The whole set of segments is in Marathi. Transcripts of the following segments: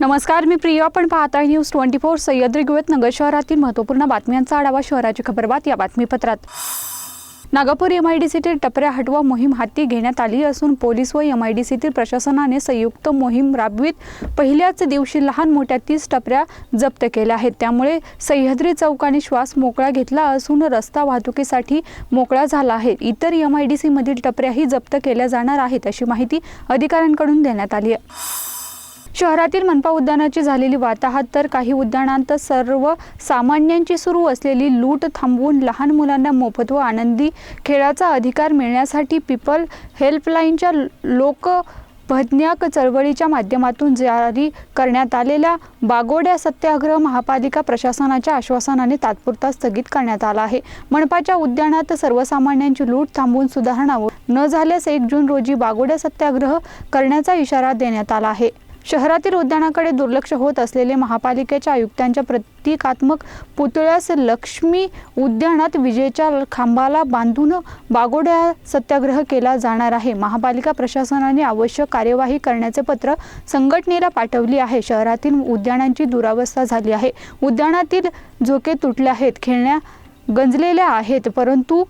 नमस्कार मी प्रिया. आपण पाहताय न्यूज ट्वेंटी फोर. सह्याद्री गुवेत नगर शहरातील महत्त्वपूर्ण बातम्यांचा आढावा शहराची खबरबात या बातमीपत्रात. नागपूर यम आय डी सीतील टपऱ्या हटवा मोहीम हाती घेण्यात आली असून पोलीस व यम आय डी सीतील प्रशासनाने संयुक्त मोहीम राबवित. पहिल्याच दिवशी लहान मोठ्या तीस टपऱ्या जप्त केल्या आहेत. त्यामुळे सह्याद्री चौकाने श्वास मोकळा घेतला असून रस्ता वाहतुकीसाठी मोकळा झाला आहे. इतर यम आय डी सीमधील टपऱ्याही जप्त केल्या जाणार आहेत अशी माहिती अधिकाऱ्यांकडून देण्यात आली आहे. शहरातील मनपा उद्यानाची झालेली वाताहत तर काही उद्यानांत सर्व सामान्यांची सुरू असलेली लूट थांबवून लहान मुलांना मोफत व आनंदी खेळाचा अधिकार मिळण्यासाठी पीपल हेल्पलाईनच्या लोक भज्ञाक चळवळीच्या माध्यमातून जारी करण्यात आलेल्या बागोड्या सत्याग्रह महापालिका प्रशासनाच्या आश्वासनाने तात्पुरता स्थगित करण्यात आला आहे. मनपाच्या उद्यानात सर्वसामान्यांची लूट थांबवून सुधारणा न झाल्यास एक जून रोजी बागोड्या सत्याग्रह करण्याचा इशारा देण्यात आला आहे. शहरातील उद्यानाकडे दुर्लक्ष होत असलेले महापालिकेच्या आयुक्तांच्या प्रतिकात्मक पुतळ्यास लक्ष्मी उद्यानात विजेच्या खांबाला बांधून बागोड्या सत्याग्रह केला जाणार आहे. महापालिका प्रशासनाने आवश्यक कार्यवाही करण्याचे पत्र संघटनेला पाठवली आहे. शहरातील उद्यानांची दुरावस्था झाली आहे. उद्यानातील झोके तुटले आहेत. खेळण्या गंजलेल्या आहेत. परंतु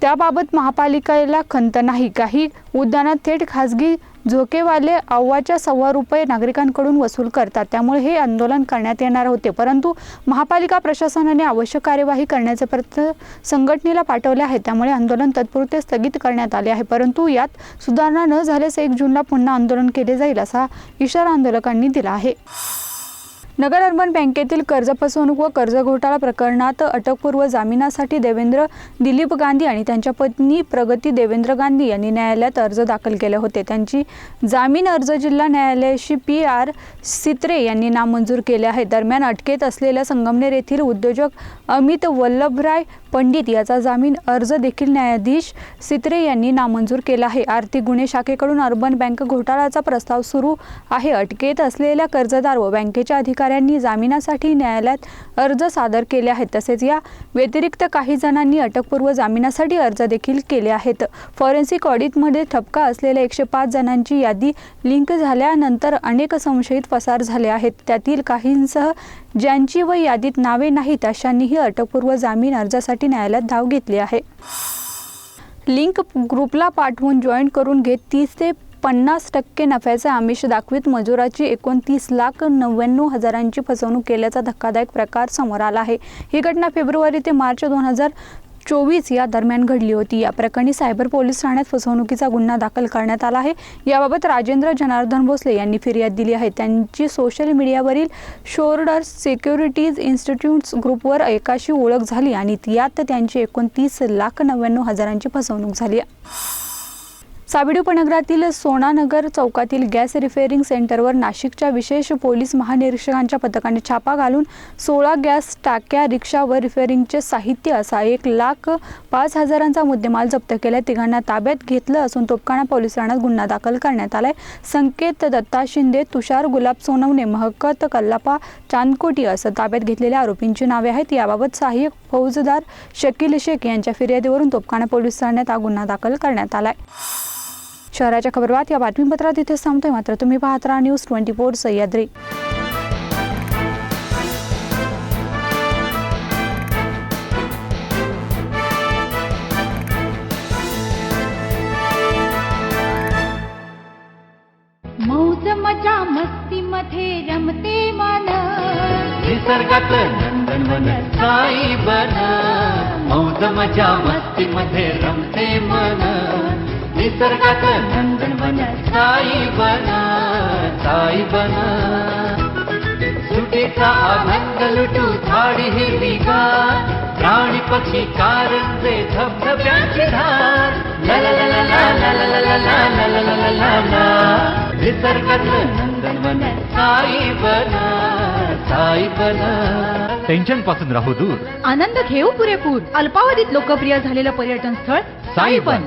त्याबाबत महापालिकेला खंत नाही. काही उद्यानात थेट खासगी झोकेवाले अव्वाच्या सव्वा रुपये नागरिकांकडून वसूल करतात. त्यामुळे हे आंदोलन करण्यात येणार होते. परंतु महापालिका प्रशासनाने आवश्यक कार्यवाही करण्याचे प्रयत्न संघटनेला पाठवले आहे त्यामुळे आंदोलन तत्पुरते स्थगित करण्यात आले आहे. परंतु यात सुधारणा न झाल्यास एक जूनला पुन्हा आंदोलन केले जाईल असा इशारा आंदोलकांनी दिला आहे. नगर अर्बन बँकेतील कर्ज फसवणूक व कर्ज घोटाळा प्रकरणात अटकपूर्व जामिनासाठी देवेंद्र दिलीप गांधी आणि त्यांच्या पत्नी प्रगती देवेंद्र गांधी यांनी न्यायालयात अर्ज दाखल केले होते. त्यांची जामीन अर्ज जिल्हा न्यायालयाशी पी आर सित्रे यांनी नामंजूर केले आहे. दरम्यान अटकेत असलेल्या संगमनेर येथील उद्योजक अमित वल्लभराय पंडित याचा जामीन अर्ज देखील न्यायाधीश सित्रे यांनी नामंजूर केला आहे. आर्थिक गुन्हे शाखेकडून अर्बन बँक घोटाळ्याचा प्रस्ताव सुरू आहे. अटकेत असलेल्या कर्जदार व बँकेच्या अधिकाऱ्यांनी जामिनासाठी न्यायालयात अर्ज सादर केले आहेत. तसेच या व्यतिरिक्त काही जणांनी अटकपूर्व जामिनासाठी अर्ज देखील केले आहेत. फॉरेन्सिक ऑडिटमध्ये ठपका असलेल्या एकशे पाच जणांची यादी लिंक झाल्यानंतर अनेक संशयित पसार झाले आहेत. त्यातील काहींसह ज्यांची व यादीत नावे नाहीत अशांनीही अटकपूर्व जामीन अर्जासाठी न्यायालयात धाव घेतली आहे. लिंक ग्रुपला पाठवून जॉईन करून घेत तीस ते पन्नास टक्के नफ्याचे आमिष दाखवित मजुराची एकोणतीस लाख नव्याण्णव हजारांची फसवणूक केल्याचा धक्कादायक प्रकार समोर आला आहे. ही घटना फेब्रुवारी ते मार्च दोन हजार चोवीस या दरम्यान घडली होती. या प्रकरणी सायबर पोलीस ठाण्यात फसवणुकीचा गुन्हा दाखल करण्यात आला आहे. याबाबत राजेंद्र जनार्दन भोसले यांनी फिर्याद दिली आहे. त्यांची सोशल मीडियावरील शोर्डर्स सिक्युरिटीज इन्स्टिट्यूट्स ग्रुपवर एकाशी ओळख झाली आणि यात त्यांची एकोणतीस लाख नव्याण्णव हजारांची फसवणूक झाली साबिडी उपनगरातील सोनानगर चौकातील गॅस रिफेअरिंग सेंटरवर नाशिकच्या विशेष पोलीस महानिरीक्षकांच्या पथकाने छापा घालून सोळा गॅस टाक्या रिक्षा व रिफेअरिंगचे साहित्य असा एक लाख पाच हजारांचा मुद्देमाल जप्त केला. तिघांना ताब्यात घेतलं असून तोपखाना पोलीस ठाण्यात गुन्हा दाखल करण्यात आलाय. संकेत दत्ता शिंदे तुषार गुलाब सोनवणे महकत कल्लापा चांदकोटी असं ताब्यात घेतलेल्या आरोपींची नावे आहेत. याबाबत सहाय्यक फौजदार शकील शेख यांच्या फिर्यादीवरून तोपखाना पोलीस ठाण्यात हा गुन्हा दाखल करण्यात आलाय. शहराच्या खबरवात या बातमीपत्रात इथे थांबतोय मात्र तुम्ही पाहत राहा न्यूज ट्वेंटी फोर सह्याद्री. मौज मस्ती मध्ये रमते मन. निसर्गात नंदनवन साई बन. मौज मस्ती मध्ये रमते मन. निसर्गात नंदनवन साई बन साई बन सुटीचा आनंद लुटू झाडी हिरवी गार प्राणी पक्षी कारंजे धबधब्याची धार ला ला ला ला ला ला ला ला ला ला ला ला ला ला ला निसर्गात नंदनवन साई बन साई बन टेन्शनपासून राहू दूर आनंद घेऊ पुरेपूर अल्पावधीत लोकप्रिय झालेलं पर्यटन स्थळ Sai Ban